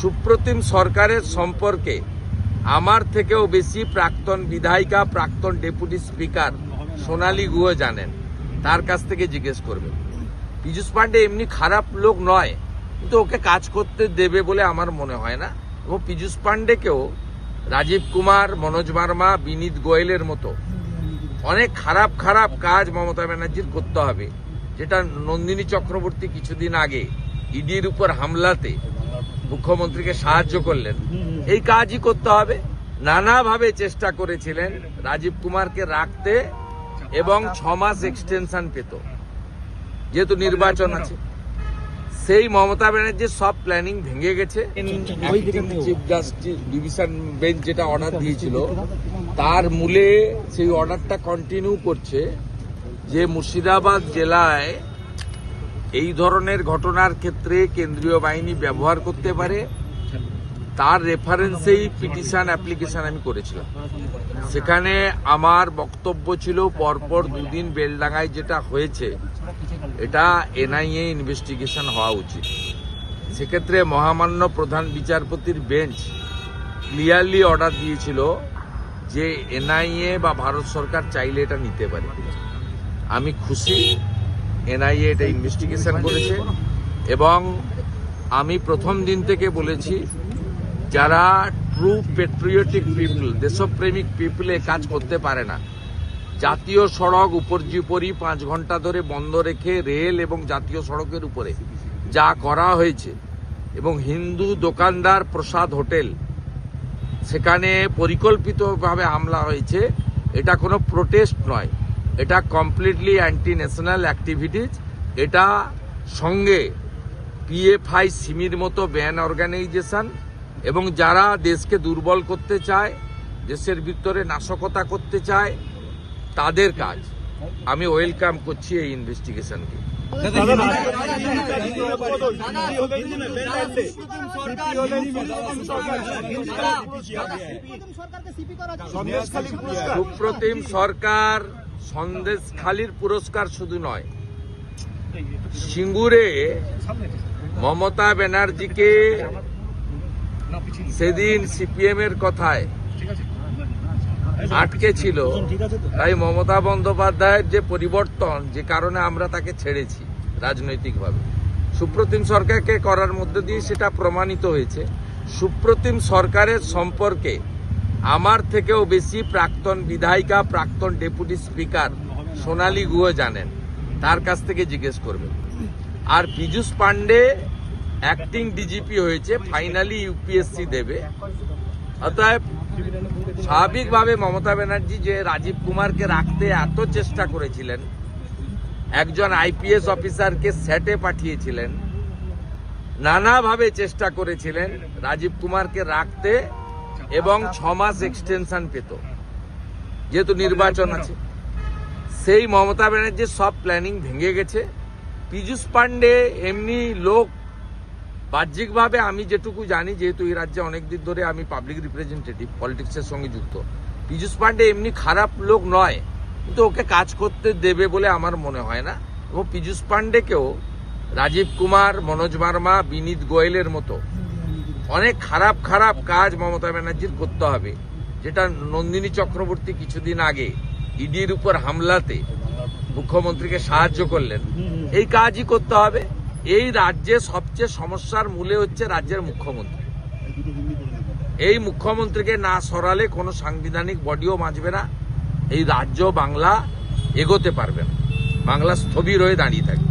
সুপ্রতিম সরকারের সম্পর্কে আমার থেকেও বেশি প্রাক্তন বিধায়িকা, প্রাক্তন ডেপুটি স্পিকার সোনালী গুহ জানেন। তার কাছ থেকে জিজ্ঞেস করবেন। পীযূষ পান্ডে এমনি খারাপ লোক নয়, কিন্তু ওকে কাজ করতে দেবে বলে আমার মনে হয় না। এবং পীযূষ পান্ডেকেও রাজীব কুমার, মনোজ বার্মা, বিনীত গোয়েলের মতো অনেক খারাপ খারাপ কাজ মমতা ব্যানার্জির করতে হবে, যেটা নন্দিনী চক্রবর্তী কিছুদিন আগে ইডির উপর হামলাতে মুখ্যমন্ত্রীকে সাহায্য করলেন। এই কাজই করতে হবে। নানাভাবে চেষ্টা করেছিলেন রাজীব কুমারকে রাখতে এবং ছ মাস এক্সটেনশন পেত। যেহেতু নির্বাচন আছে। সেই মমতা ব্যানার্জির সব প্ল্যানিং ভেঙে গেছে। চিফ জাস্টিস ডিভিশন বেঞ্চ যেটা অর্ডার দিয়েছিল তার মূলে সেই অর্ডারটা কন্টিনিউ করছে যে মুর্শিদাবাদ জেলায় এই ধরনের ঘটনার ক্ষেত্রে কেন্দ্রীয় বাহিনী ব্যবহার করতে পারে। তার রেফারেন্সেই পিটিশন অ্যাপ্লিকেশন আমি করেছিলাম। সেখানে আমার বক্তব্য ছিল, পরপর দুদিন বেলডাঙ্গায় যেটা হয়েছে, এটা এনআইএ ইনভেস্টিগেশন হওয়া উচিত। সেক্ষেত্রে মহামান্য প্রধান বিচারপতির বেঞ্চ ক্লিয়ারলি অর্ডার দিয়েছিল যে এনআইএ বা ভারত সরকার চাইলে এটা নিতে পারে। আমি খুশি এনআইএ এটা ইনভেস্টিগেশন করেছে। এবং আমি প্রথম দিন থেকে বলেছি, যারা ট্রু পেট্রিয়টিক পিপল দেশপ্রেমিক পিপলে কাজ করতে পারে না, জাতীয় সড়ক উপর্যুপরি পাঁচ ঘণ্টা ধরে বন্ধ রেখে রেল এবং জাতীয় সড়কের উপরে যা করা হয়েছে, এবং হিন্দু দোকানদার প্রসাদ হোটেল, সেখানে পরিকল্পিতভাবে হামলা হয়েছে, এটা কোনো প্রোটেস্ট নয়। এটা কমপ্লিটলি অ্যান্টি ন্যাশনাল অ্যাক্টিভিটিজ এটা সঙ্গে পিএফআই সিমির মতো ব্যান অর্গানাইজেশন এবং যারা দেশকে দুর্বল করতে চায় দেশের ভিতরে নাশকতা করতে চায় তাদের কাজ। আমি ওয়েলকাম করছি এই ইনভেস্টিগেশনকে সুপ্রতিম সরকার সন্দেশখালির পুরস্কার শুধু নয় সিঙ্গুরে মমতা ব্যানার্জিকে সেদিন সিপিএম এর কথায় আটকে ছিল। তাই মমতা বন্দ্যোপাধ্যায়ের যে পরিবর্তন যে কারণে আমরা তাকে ছেড়েছি রাজনৈতিকভাবে। সুপ্রতিম সরকারকে করার মধ্যে দিয়ে সেটা প্রমাণিত হয়েছে। সুপ্রতিম সরকারের সম্পর্কে আমার থেকেও বেশি প্রাক্তন বিধায়িকা, প্রাক্তন ডেপুটি স্পিকার সোনালী গুহ জানেন। তার কাছ থেকে জিজ্ঞেস করবেন। আর পীযূষ পান্ডে অ্যাক্টিং ডিজিপি হয়েছে ফাইনালি ইউপিএসসি দেবে। অতএব স্বাভাবিকভাবে মমতা ব্যানার্জি যে রাজীব কুমারকে রাখতে এত চেষ্টা করেছিলেন, একজন আইপিএস অফিসারকে সেটে পাঠিয়েছিলেন, নানাভাবে চেষ্টা করেছিলেন রাজীব কুমারকে রাখতে। এবং ছ মাস এক্সটেনশন পেত। যেহেতু নির্বাচন আছে। সেই মমতা ব্যানার্জির সব প্ল্যানিং ভেঙে গেছে। পীযূষ পান্ডে এমনি লোক, বাহ্যিকভাবে আমি যেটুকু জানি, যেহেতু এই রাজ্যে অনেকদিন ধরে আমি পাবলিক রিপ্রেজেন্টেটিভ পলিটিক্সের সঙ্গে যুক্ত। পীযূষ পান্ডে এমনি খারাপ লোক নয়, কিন্তু ওকে কাজ করতে দেবে বলে আমার মনে হয় না। এবং পীযূষ পান্ডেকেও রাজীব কুমার, মনোজ বার্মা, বিনীত গোয়েলের মতো অনেক খারাপ খারাপ কাজ মমতা ব্যানার্জির করতে হবে। যেটা নন্দিনী চক্রবর্তী কিছুদিন আগে ইডির উপর হামলাতে মুখ্যমন্ত্রীকে সাহায্য করলেন। এই কাজই করতে হবে। এই রাজ্যে সবচেয়ে সমস্যার মূলে হচ্ছে রাজ্যের মুখ্যমন্ত্রী। এই মুখ্যমন্ত্রীকে না সরালে কোনো সাংবিধানিক বডিও বাঁচবে না। এই রাজ্য বাংলা এগোতে পারবে না। বাংলা স্থবির হয়ে দাঁড়িয়ে থাকবে।